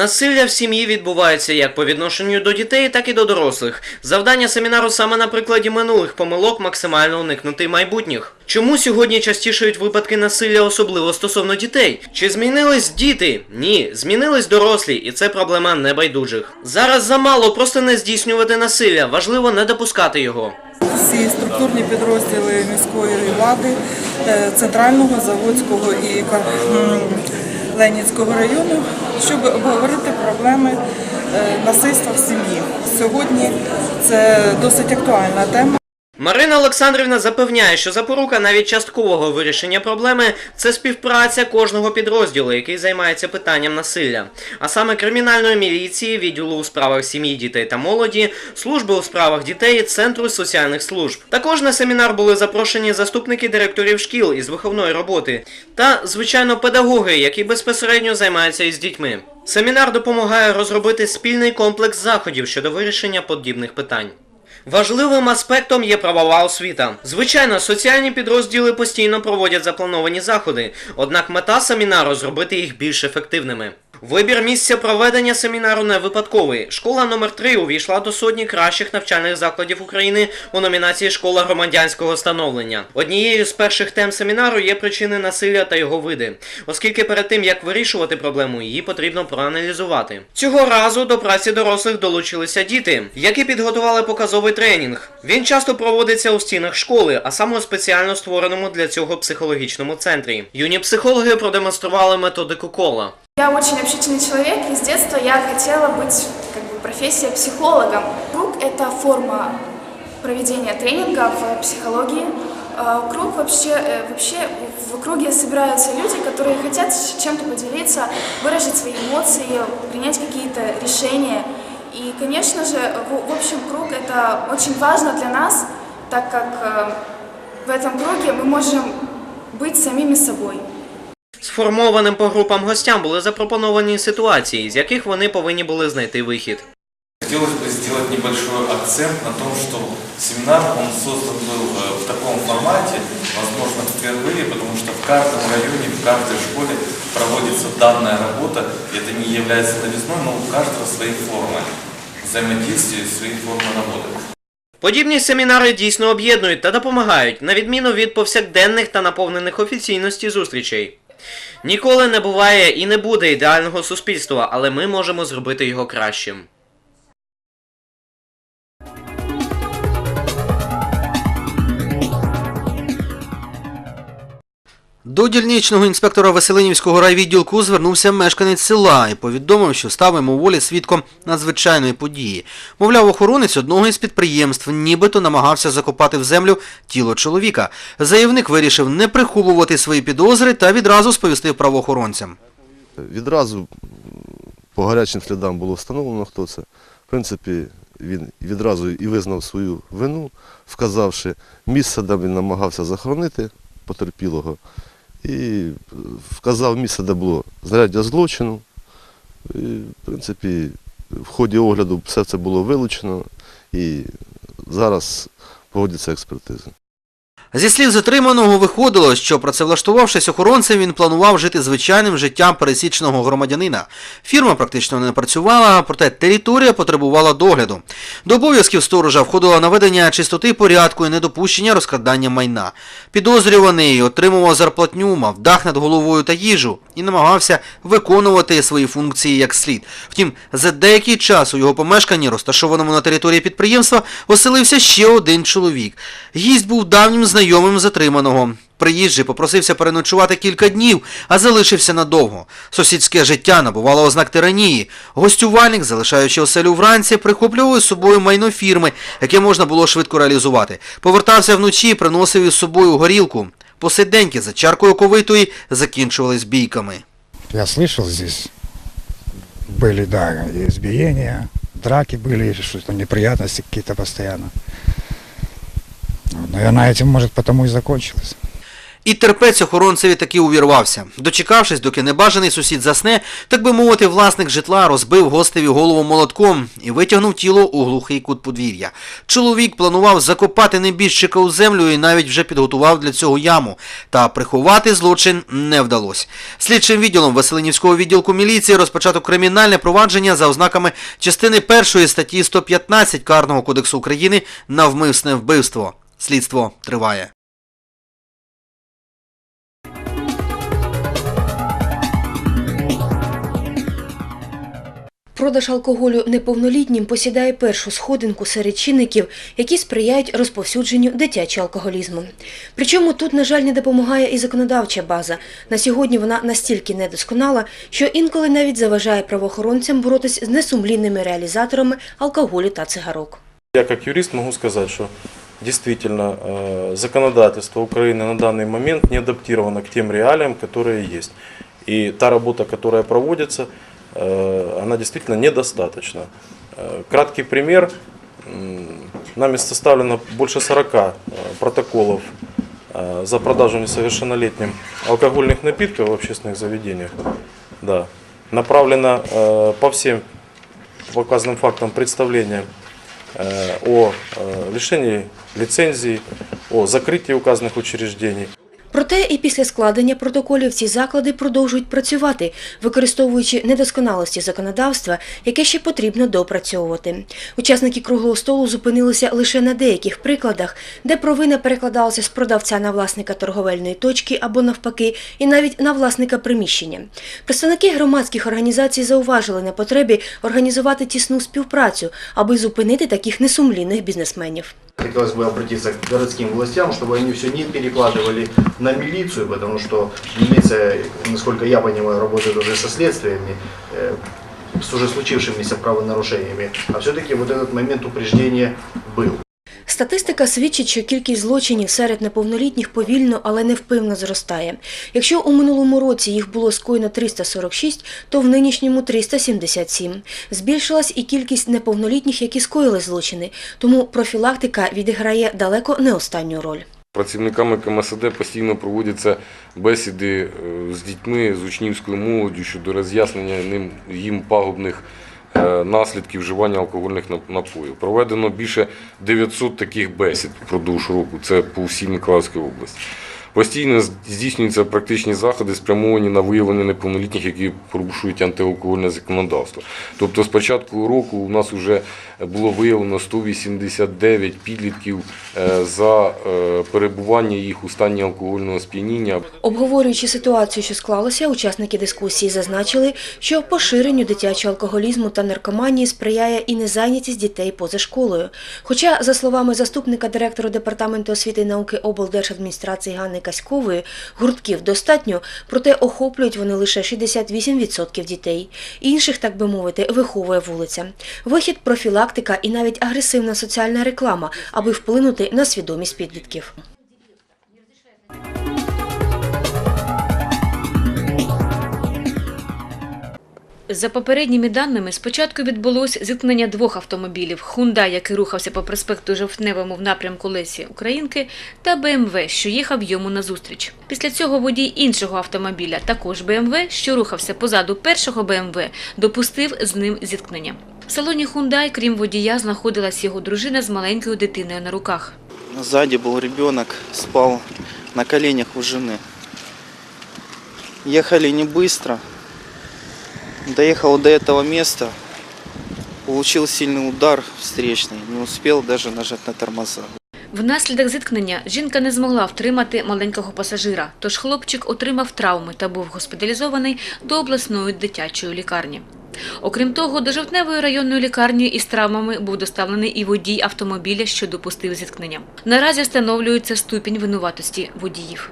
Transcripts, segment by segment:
Насилля в сім'ї відбувається як по відношенню до дітей, так і до дорослих. Завдання семінару саме на прикладі минулих помилок максимально уникнути майбутніх. Чому сьогодні частішають випадки насилля, особливо стосовно дітей? Чи змінились діти? Ні, змінились дорослі, і це проблема небайдужих. Зараз замало просто не здійснювати насилля, важливо не допускати його. всі структурні підрозділи міської влади е, центрального, заводського і Ленінського району, щоб обговорити проблеми е, насильства в сім'ї. Сьогодні це досить актуальна тема. Марина Олександрівна запевняє, що запорука навіть часткового вирішення проблеми це співпраця кожного підрозділу, який займається питанням насилля, а саме кримінальної міліції, відділу у справах сім'ї, дітей та молоді, служби у справах дітей, центру соціальних служб. Також на семінар були запрошені заступники директорів шкіл із виховної роботи та, звичайно, педагоги, які безпосередньо займаються із дітьми. Семінар допомагає розробити спільний комплекс заходів щодо вирішення подібних питань. Важливим аспектом є правова освіта. Звичайно, соціальні підрозділи постійно проводять заплановані заходи, однак мета семінару зробити їх більш ефективними. Вибір місця проведення семінару не випадковий. Школа номер 3 увійшла до сотні кращих навчальних закладів України у номінації Школа громадянського становлення. Однією з перших тем семінару є причини насилля та його види, оскільки перед тим як вирішувати проблему, її потрібно проаналізувати. Цього разу до праці дорослих долучилися діти, які підготували показовий тренінг. Він часто проводиться у стінах школи, а саме у спеціально створеному для цього психологічному центрі. Юні психологи продемонстрували методику кола. Я очень общительный человек, и с детства я хотела быть как бы, профессией психологом. Круг – это форма проведения тренинга в психологии. А, Круг вообще, э, вообще в круге собираются люди, которые хотят чем-то поделиться, выразить свои эмоции, принять какие-то решения. И, конечно же, в, в общем, круг – это очень важно для нас, так как э, в этом круге мы можем быть самими собой. Сформованим по групам гостям були запропоновані ситуації, з яких вони повинні були знайти вихід. Хотелось бы сделать небольшой акцент на том, что семинар, он создан был э, в таком формате, возможно, впервые, потому что в каждом районе, в каждой школе проводится данная работа, и это не является новизной, но у каждого свои формы взаимодействия, свои формы работы. Подібні семінари дійсно об'єднують та допомагають, на відміну від повсякденних та наповнених офіційності зустрічей. Ніколи не буває і не буде ідеального суспільства, але ми можемо зробити його кращим. До дільничного інспектора Веселинівського райвідділку звернувся мешканець села і повідомив, що став мимоволі свідком надзвичайної події. Мовляв, охоронець одного із підприємств нібито намагався закопати в землю тіло чоловіка. Заявник вирішив не приховувати свої підозри та відразу сповістив правоохоронцям. Відразу по гарячим слідам було встановлено, хто це. В принципі, він відразу і визнав свою вину, вказавши місце, де він намагався захоронити потерпілого, і е, вказав місце, де було знаряддя злочину. І, в принципі, в ході огляду все це було вилучено і зараз проводяться експертизи. Зі слів затриманого виходило, що працевлаштувавшись охоронцем, він планував жити звичайним життям пересічного громадянина. Фірма практично не працювала, проте територія потребувала догляду. До обов'язків сторожа входило наведення чистоти порядку і недопущення розкрадання майна. Підозрюваний отримував зарплатню, мав дах над головою та їжу і намагався виконувати свої функції як слід. Втім, за деякий час у його помешканні, розташованому на території підприємства, оселився ще один чоловік. Гість був давнім знайомим затриманого. Приїжджий попросився переночувати кілька днів, а залишився надовго. Сусідське життя набувало ознак тиранії. Гостювальник, залишаючи оселю вранці, прихоплював із собою майно фірми, яке можна було швидко реалізувати. Повертався вночі, приносив із собою горілку. Посиденьки за чаркою ковитої закінчувались бійками. Я слышал здесь, были, да, и избиения, драки были, и что-то неприятности какие-то постоянно. Вот, Наверное, этим, может, потому и закончилось. І терпець охоронцеві таки увірвався. Дочекавшись, доки небажаний сусід засне, так би мовити, власник житла розбив гостеві голову молотком і витягнув тіло у глухий кут подвір'я. Чоловік планував закопати небіжчика у землю і навіть вже підготував для цього яму. Та приховати злочин не вдалося. Слідчим відділом Василинівського відділку міліції розпочато кримінальне провадження за ознаками частини першої статті 115 Карного кодексу України навмисне вбивство. Слідство триває. Продаж алкоголю неповнолітнім посідає першу сходинку серед чинників, які сприяють розповсюдженню дитячого алкоголізму. Причому тут, на жаль, не допомагає і законодавча база. На сьогодні вона настільки недосконала, що інколи навіть заважає правоохоронцям боротись з несумлінними реалізаторами алкоголю та цигарок. Я как юрист могу сказать, что действительно э, законодательство Украины на данный момент не адаптировано к тем реалиям, которые есть. И та работа, которая проводится, э, она действительно недостаточна. Э, Краткий пример. Нами составлено больше 40 э, протоколов за продажу несовершеннолетним алкогольных напитков в общественных заведениях. Да. Направлено по всем показанным фактам представления о э, лишении лицензий, о закрытии указанных учреждений. Проте і після складення протоколів ці заклади продовжують працювати, використовуючи недосконалості законодавства, яке ще потрібно доопрацьовувати. Учасники круглого столу зупинилися лише на деяких прикладах, де провина перекладалася з продавця на власника торговельної точки або навпаки, і навіть на власника приміщення. Представники громадських організацій зауважили на потребі організувати тісну співпрацю, аби зупинити таких несумлінних бізнесменів. Хотелось бы обратиться к городским властям, чтобы они все не перекладывали на милицию, потому что милиция, насколько я понимаю, работает уже со следствиями, э, с уже случившимися правонарушениями, а все-таки вот этот момент упреждения был. Статистика свідчить, що кількість злочинів серед неповнолітніх повільно, але невпинно зростає. Якщо у минулому році їх було скоєно 346, то в нинішньому 377. Збільшилась і кількість неповнолітніх, які скоїли злочини, тому профілактика відіграє далеко не останню роль. Працівниками КМСД постійно проводяться бесіди е, з дітьми, з учнівською молоддю щодо роз'яснення ним їм пагубних е, наслідків вживання алкогольних нап- напоїв. Проведено більше 900 таких бесід впродовж року. Це по всій Миколаївській області. Постійно здійснюються практичні заходи, спрямовані на виявлення неповнолітніх, які порушують антиалкогольне законодавство. Тобто з початку року у нас вже було виявлено 189 підлітків е, за е, перебування їх у стані алкогольного сп'яніння. Обговорюючи ситуацію, що склалася, учасники дискусії зазначили, що поширенню дитячого алкоголізму та наркоманії сприяє і незайнятість дітей поза школою. Хоча, за словами заступника директора департаменту освіти і науки облдержадміністрації Ганни Каськової, гуртків достатньо, проте охоплюють вони лише 68% дітей. Інших, так би мовити, виховує вулиця. Вихід, профілактика і навіть агресивна соціальна реклама, аби вплинути на свідомість підлітків. За попередніми даними, спочатку відбулось зіткнення двох автомобілів – «Хундай», який рухався по проспекту Жовтневому в напрямку Лесі Українки, та БМВ, що їхав йому назустріч. Після цього водій іншого автомобіля, також БМВ, що рухався позаду першого БМВ, допустив з ним зіткнення. В салоні «Хундай», крім водія, знаходилась його дружина з маленькою дитиною на руках. Сзади был ребенок, спал на коленях у жены. Ехали не быстро. Доехал до этого места, получил сильный удар встречный, не успел даже нажать на тормоза. Внаслідок зіткнення жінка не змогла втримати маленького пасажира, тож хлопчик отримав травми та був госпіталізований до обласної дитячої лікарні. Окрім того, до жовтневої районної лікарні із травмами був доставлений і водій автомобіля, що допустив зіткнення. Наразі встановлюється ступінь винуватості водіїв.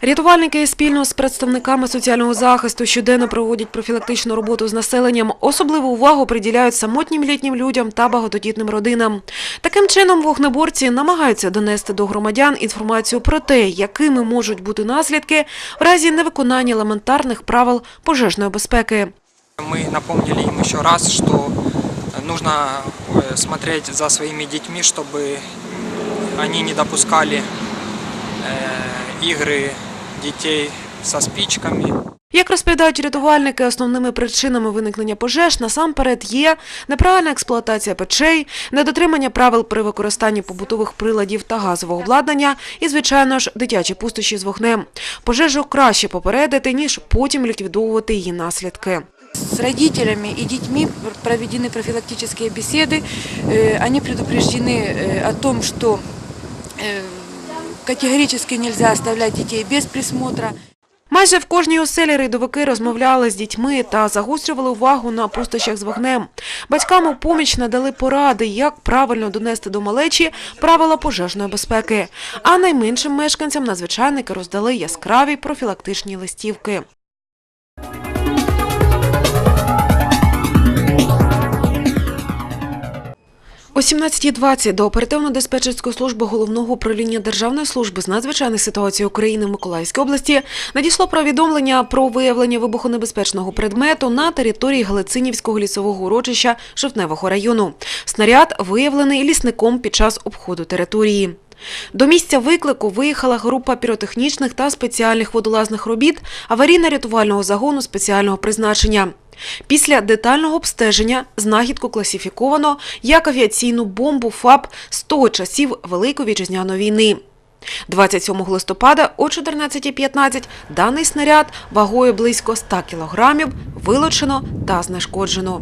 Рятувальники спільно з представниками соціального захисту щоденно проводять профілактичну роботу з населенням. Особливу увагу приділяють самотнім літнім людям та багатодітним родинам. Таким чином, вогнеборці намагаються донести до громадян інформацію про те, якими можуть бути наслідки в разі невиконання елементарних правил пожежної безпеки. Мы напомнили им еще раз, что нужно э, смотреть за своими детьми, чтобы они не допускали э, игры детей со спичками. Як розповідають рятувальники, основними причинами виникнення пожеж насамперед є неправильна експлуатація печей, недотримання правил при використанні побутових приладів та газового обладнання і, звичайно ж, дитячі пустощі з вогнем. Пожежу краще попередити, ніж потім ліквідовувати її наслідки. С родителями и детьми проведены профилактические беседы. Э, Они предупреждены э, о том, что э, категорически нельзя оставлять детей без присмотра. Майже в кожній оселі рейдовики розмовляли з дітьми та загострювали увагу на пустощах з вогнем. Батькам у поміч надали поради, як правильно донести до малечі правила пожежної безпеки. А найменшим мешканцям надзвичайники роздали яскраві профілактичні листівки. О 17.20 до оперативно-диспетчерської служби головного управління Державної служби з надзвичайних ситуацій України в Миколаївській області надійшло повідомлення про виявлення вибухонебезпечного предмету на території Галицинівського лісового урочища Жовтневого району. Снаряд виявлений лісником під час обходу території. До місця виклику виїхала група піротехнічних та спеціальних водолазних робіт аварійно-рятувального загону спеціального призначення. Після детального обстеження знахідку класифіковано як авіаційну бомбу ФАП з того часів Великої вітчизняної війни. 27 листопада о 14.15 даний снаряд вагою близько 100 кілограмів вилучено та знешкоджено.